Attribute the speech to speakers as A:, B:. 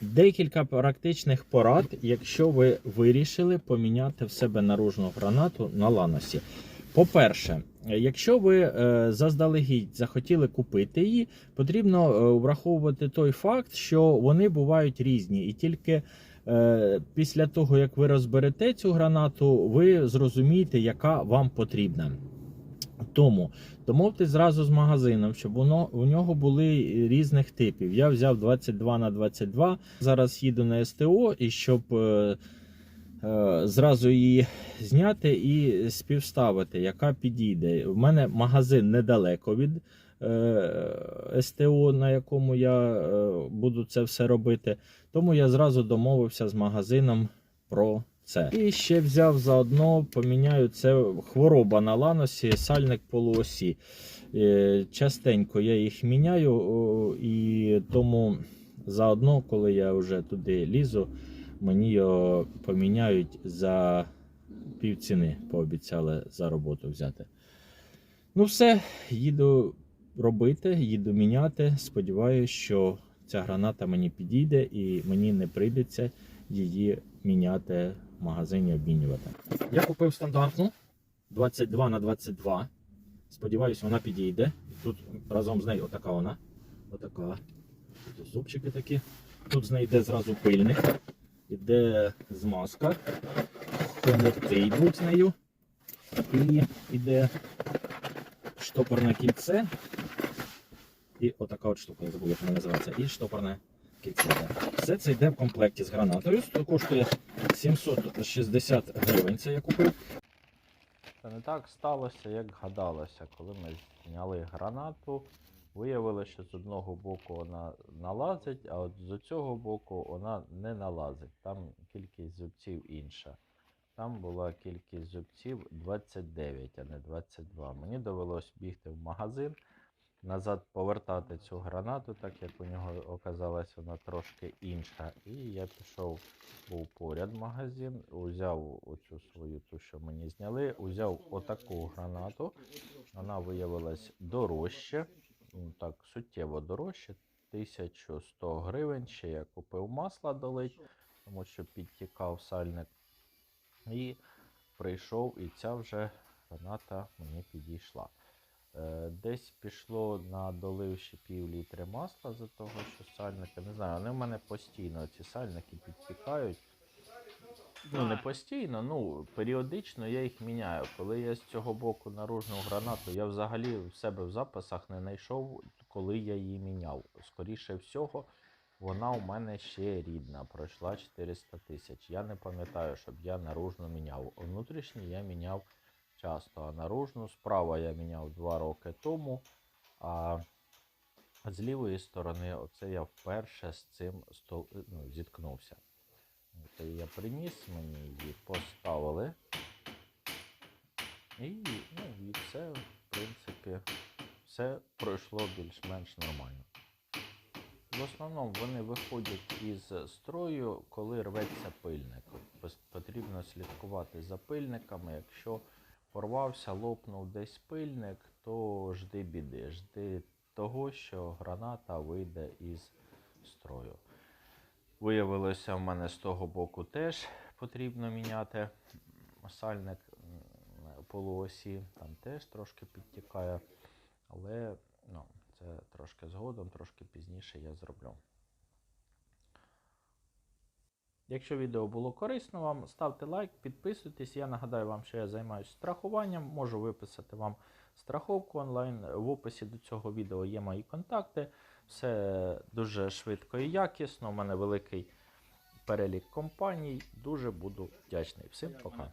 A: Декілька практичних порад, якщо ви вирішили поміняти в себе наружну гранату на ланосі. По-перше, якщо ви е, заздалегідь захотіли купити її, потрібно е, враховувати той факт, що вони бувають різні, і тільки е, після того, як ви розберете цю гранату, ви зрозумієте, яка вам потрібна. Тому домовтесь зразу з магазином, щоб воно у нього були різних типів. Я взяв 22 на 22. Зараз їду на СТО і щоб е, е, зразу її зняти і співставити, яка підійде. У мене магазин недалеко від е, СТО, на якому я е, буду це все робити. Тому я зразу домовився з магазином про це. І ще взяв заодно, поміняю це хвороба на ланосі, сальник полуосі. Е, Частенько я їх міняю, і тому заодно, коли я вже туди лізу, мені його поміняють за півціни, пообіцяли за роботу взяти. Ну, все, їду робити, їду міняти. Сподіваюся, що ця граната мені підійде і мені не прийдеться її міняти магазині, обмінювати. Я купив стандартну 22 на 22. Сподіваюсь, вона підійде. Тут разом з нею отака вона. Отака. Тут зубчики такі. Тут з неї йде зразу пильник. Іде змазка. Комірти йдуть з нею. І йде штопорне кільце. І отака от штука, я забув, як вона називається. І штопорне кільце. Все це йде в комплекті з гранатою. Це коштує 760 гривень. Це я купив.
B: Та не так сталося, як гадалося. Коли ми зняли гранату, виявилося, що з одного боку вона налазить, а от з цього боку вона не налазить. Там кількість зубців інша. Там була кількість зубців 29, а не 22. Мені довелось бігти в магазин, назад повертати цю гранату, так як у нього оказалась вона трошки інша. І я пішов, був поряд магазин, узяв оцю свою ту, що мені зняли, узяв отаку гранату. Вона виявилась дорожче, ну так, суттєво дорожче. 1100 гривень. Ще я купив масла долить, тому що підтікав сальник. І прийшов, і ця вже граната мені підійшла. Е, Десь пішло на долив ще пів літри масла за того, що сальники, не знаю, вони в мене постійно ці сальники підтікають. Ну, не постійно, ну, періодично я їх міняю. Коли я з цього боку наружну гранату, я взагалі в себе в записах не знайшов, коли я її міняв. Скоріше всього, вона у мене ще рідна, пройшла 400 тисяч. Я не пам'ятаю, щоб я наружну міняв. Внутрішній я міняв часто, наружну справа я міняв 2 роки тому. А з лівої сторони, оце я вперше з цим стол... ну, зіткнувся. Це я приніс, мені її поставили. І, ну, і все, в принципі, все пройшло більш-менш нормально. В основному вони виходять із строю, коли рветься пильник. Потрібно слідкувати за пильниками. Якщо порвався, лопнув десь пильник, то жди біди, жди того, що граната вийде із строю. Виявилося, в мене з того боку теж потрібно міняти сальник полуосі, там теж трошки підтікає, але ну, це трошки згодом, трошки пізніше я зроблю. Якщо відео було корисно вам, ставте лайк, підписуйтесь. Я нагадаю вам, що я займаюся страхуванням, можу виписати вам страховку онлайн. В описі до цього відео є мої контакти. Все дуже швидко і якісно. У мене великий перелік компаній. Дуже буду вдячний. Всім пока.